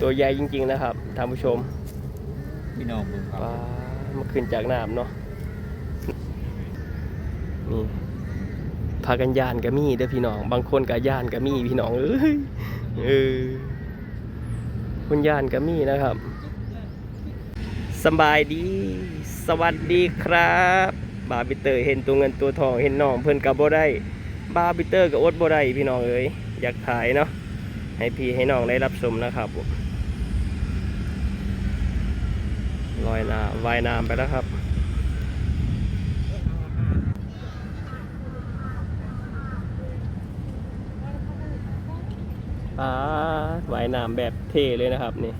ตัวใหญ่จริง ๆ นะครับท่านผู้ชมพี่น้องเบิ่งครับว้ามาขึ้นจากน้ำเนาะนี่พากันยานก็มีเด้อพี่น้อง บางคนก็ยานก็มีพี่น้องเอ้ยเออคนยานก็มีนะครับสำบายดี สวัสดีครับ บาร์บิเตอร์เห็นตัวเงินตัวทองเห็นน้องเพิ่นกับบ่ได้บาร์บิเตอร์กับอดบ่ได้พี่น้องเอ้ยอยากถ่ายเนาะให้พี่ให้น้องได้รับชมนะครับผม ลอยน้ำว่ายน้ำไปแล้วครับปลาว่ายน้ำแบบเท่เลยนะครับนี่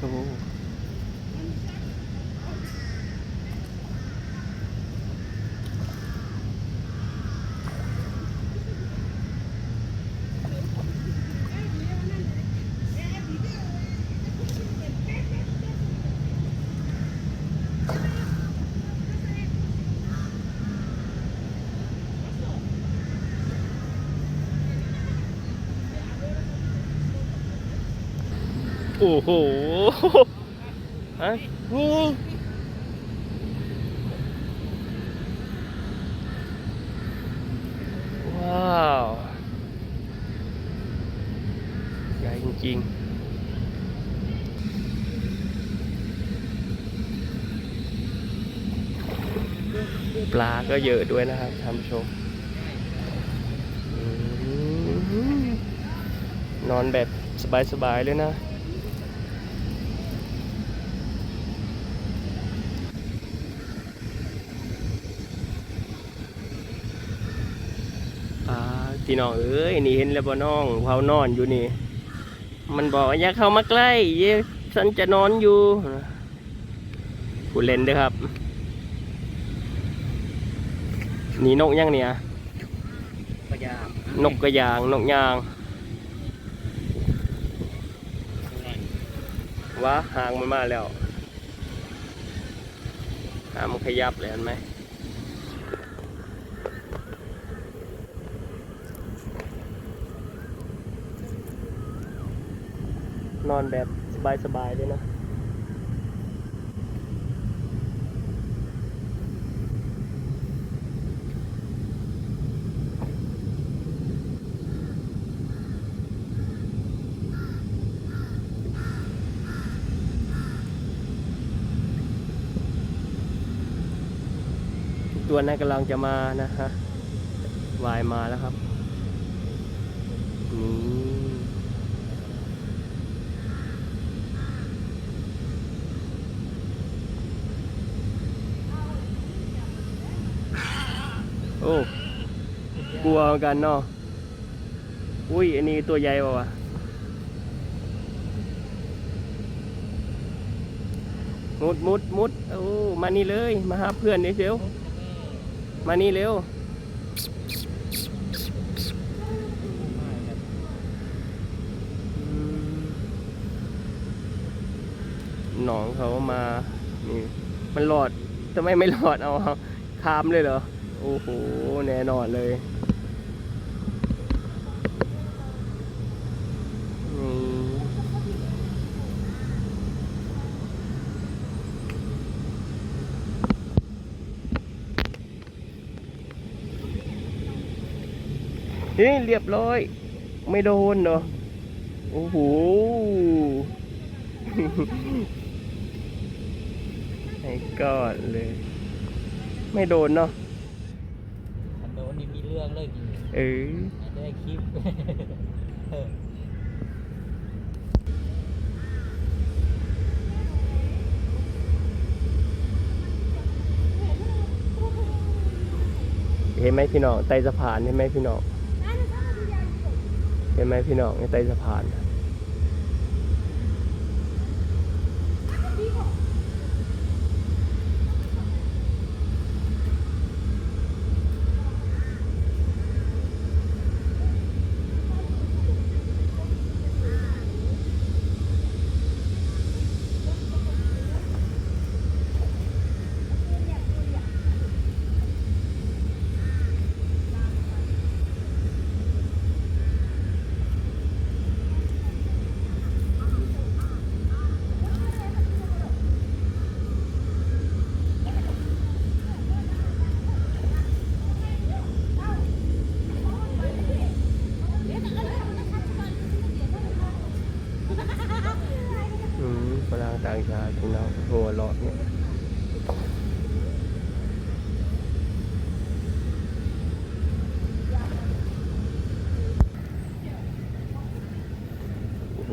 โอ้ โอ้โหฮะนี่ว้าวใหญ่จริงๆปลาก็เยอะด้วยนะครับท่านผู้ชม นอนแบบสบายๆเลยนะ อ่า พี่น้องเอ้ยนี่เห็นแล้วบ่น้องเผานอนอยู่นี่ มันบอกว่าอย่าเข้ามาใกล้เยฉันจะนอนอยู่ผู้เล่นเด้อครับนี่นกยังเนี่ยพยายามนกกระยางนกยางวะหางมันมาแล้วหางมันขยับเลยเห็นไหม นอนแบบสบายๆเลยนะตัวนั้นกำลังจะมานะฮะวายมาแล้วครับนี่ โอ้กลัวเหมือนกันเนาะอุ้ยอันนี้ตัวใหญ่ป่าวะมุดมุดมุดโอ้มานี่เลยมาหาเพื่อนนี่เร็วมานี่เร็วหนองเขามานี่มันหลอดทำไมไม่หลอดเอาคามเลยเหรอ โอ้โห แน่นอนเลยนี่เฮ้ยเรียบร้อย ไม่โดนเนาะโอ้โหไอ้ก้อนเลย ไม่โดนเนาะ เองเลิกกินเออจะได้คลิปเออเห็นไหมพี่น้องใต้สะพานเห็นไหมพี่น้องเห็นไหมพี่น้องใต้สะพาน อืมฝรั่งต่างชาติพี่น้องหัวเราะเนี่ย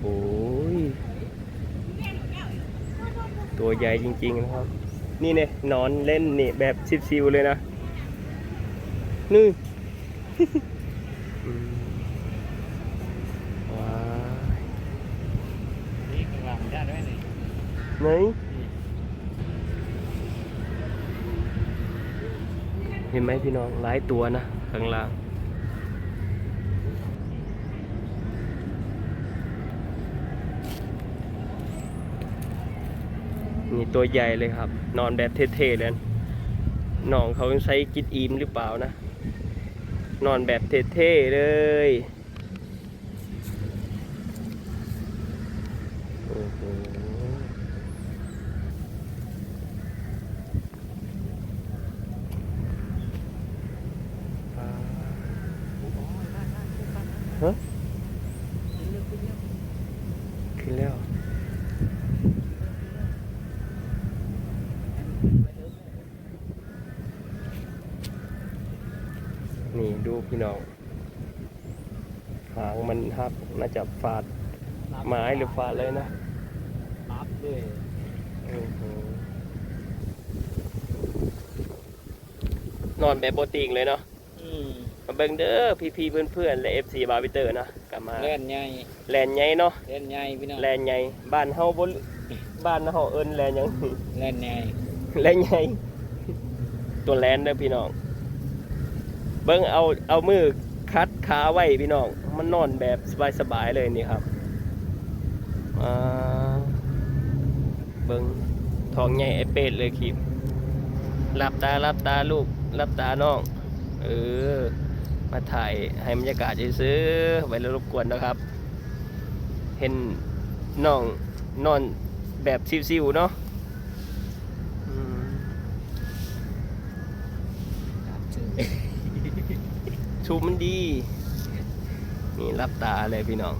โอ้โห ตัวใหญ่จริงๆนะครับ นี่เนี่ยนอนเล่นนี่แบบซิวๆเลยนะ นี่อืมว้ายนี่กำลังได้ด้วยนี่ไหนเห็นไหมพี่น้องหลายตัวนะข้างล่าง นี่ตัวใหญ่เลยครับ นอนแบบเท่ๆเลยน้องเขาใช้กิดอิ่มหรือเปล่านะ นอนแบบเท่ๆเลยโอ้โห ฮะขึ้นแล้ว นี่ ดูพี่น้องหางมันหักน่าจะฟาดไม้หรือฟาดเลยนะปั๊บด้วยโอ้โหนอนแบบโบติงเลยเนาะอืมมาเบิ่งเด้อพี่ๆเพื่อนๆและ FC บาร์บิเตอร์นะกลับมาเล่นใหญ่แลนใหญ่เนาะเล่นใหญ่พี่น้องแลนใหญ่บ้านเฮาบ่บ้านเฮาเอิ้นแลนหยังเล่นใหญ่แลนใหญ่ตัวแลนเด้อพี่น้อง เบิ่งเอาเอามือคัดขาไว้พี่น้อง มันนอนแบบสบายๆเลยนี่ครับอ่าเบิ่งท้องใหญ่ไอเป็ดเลยคลิปหลับตาหลับตาลูกหลับตาน้อง เออ มาถ่ายให้บรรยากาศซื้อไว้แล้วรบกวนนะครับ เห็นน้องนอนแบบซิวๆเนาะอืม ครับชื่อ ชูมันดี นี่รับตาเลยพี่น้อง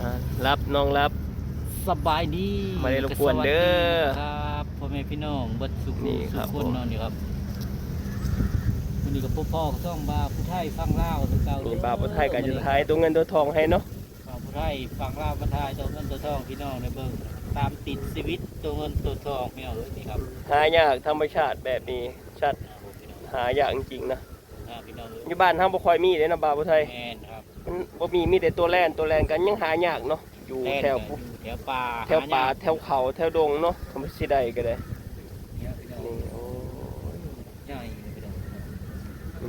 อะรับน้องรับสบายดีไม่ได้รบกวนเด้อสวัสดีครับพ่อแม่พี่น้องเบัดสุขนี่ครับสุขคนผมนอนอยู่ครับวันนี้กับพ่อพ่อก็ต้องบาผู้ไทยฟังเล่าวคือเก่ามีมีบาปไทยกับจะท้ายตัวเงินตัวทองให้เนาะบาผู้ ไทยฟังเล่าวบรรทายตัวเงินตัวทองพี่น้องในเบิ่งตามติดชีวิตตัวเงินตัวทองพี่น้องเอ้ยนี่ครับหายากธรรมชาติแบบนี้ชัดนะครับพี่น้องหายากจริงๆนะอ่าพี่น้องเอ้ยอยู่บ้านเฮาบ่ค่อยมีเลยนะบาปไทยแม่นครับมันบ่มีมีแต่ตัวแล่นตัวแล่นกันยังหายากเนาะอยู่ล่นแถวกันอยู่แถวป่าแถวป่าหยกแถวเขาแถวดงเนาะคำสิได้ก็ได้เนี่ยพี่น้องนี่โอ้ยใหญ่เลยพี่น้อง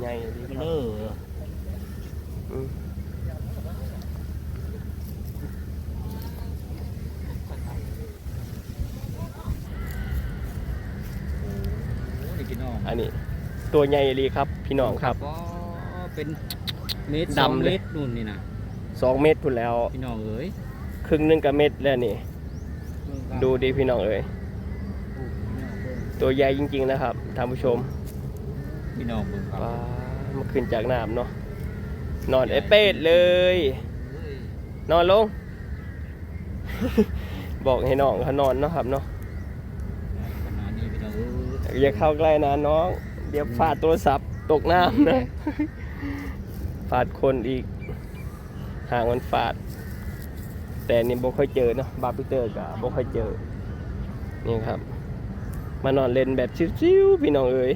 ใหญ่ดีมันคเลรับอะ อืม โอ้นี่พี่น้อง อันนี้ ตัวใหญ่ดีครับ พี่น้องครับ ก็เป็นเมตรดำเลยสองมตรนู่นนี่นะสองเมตรพุ่นแล้ว พี่น้องเอ้ยครึ่งหนึงกับเม็ดแล้วนี่ ดูดีพี่น้องเอ๋ยตัวใหญ่จริง ๆ นะครับท่านผู้ชมพี่น้องเบิ่งครับว้ามาขึ้นจากน้ำเนาะนอนเอเป้ดเลยเฮ้ยนอนลง บอกให้น้องเขานอนเนาะครับเนาะขนาดนี้พี่น้องเอ้ยอย่าเข้าใกล้นะน้อง เดี๋ยวฟาดโทรศัพท์ตกน้ำนะฟาดคนอีกห่างมันฟาด แต่นี่บ่ค่อยเจอเนาะบาร์พิเตอร์กับบ่ค่อยเจอ นี่ครับ มานอนเล่นแบบชิวๆพี่น้องเอ๋ย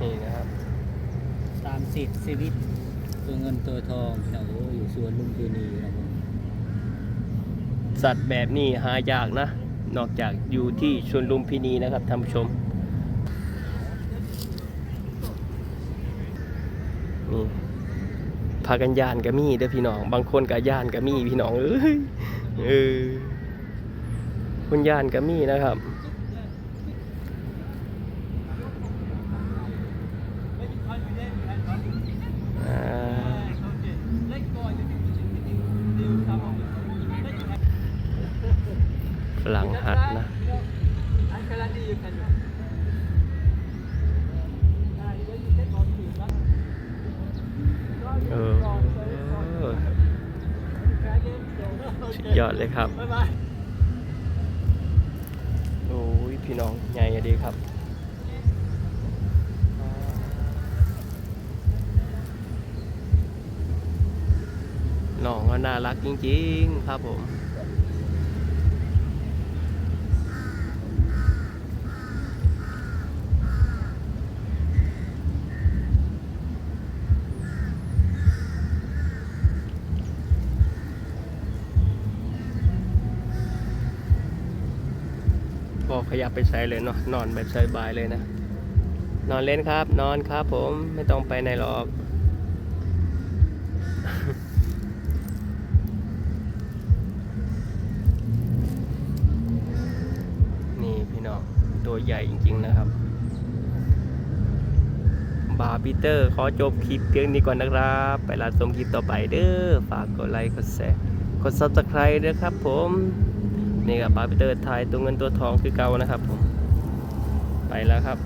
นี่นะครับตามสิทธิ์ชีวิตตัวเงินตัวทองพี่น้องเอ้ยอยู่สวนลุมพินีครับผมสัตว์แบบนี้หายากนะ นอกจากอยู่ที่ชวนลุมพินีนะครับท่านผู้ชม นี่พากันย่านก็มีเด้อพี่น้อง บางคนก็ย่านก็มีพี่น้องเอ้ยเออคนย่านก็มีนะครับฝรั่งหัด สุดยอดเลยครับ โอ้ยพี่น้องใหญ่ดีครับน้องก็น่ารักจริง ๆ ครับผม ก็ ขยับไปใช้เลยเนาะนอนแบบสบายเลยนะ นอนเล่นครับ นอนครับผมไม่ต้องไปไหนหรอกนี่พี่น้องตัวใหญ่จริงๆนะครับ บาร์บีเตอร์ขอจบคลิปเพียงนี้ก่อนนะครับ ไปรับชมคลิปต่อไปเด้อฝากกดไลค์กดแชร์กด subscribe ด้วยครับผม นี่กับบาร์บีเตอร์ถ่ายตัวเงินตัวทองคือเก่านะครับผมไปแล้วครับ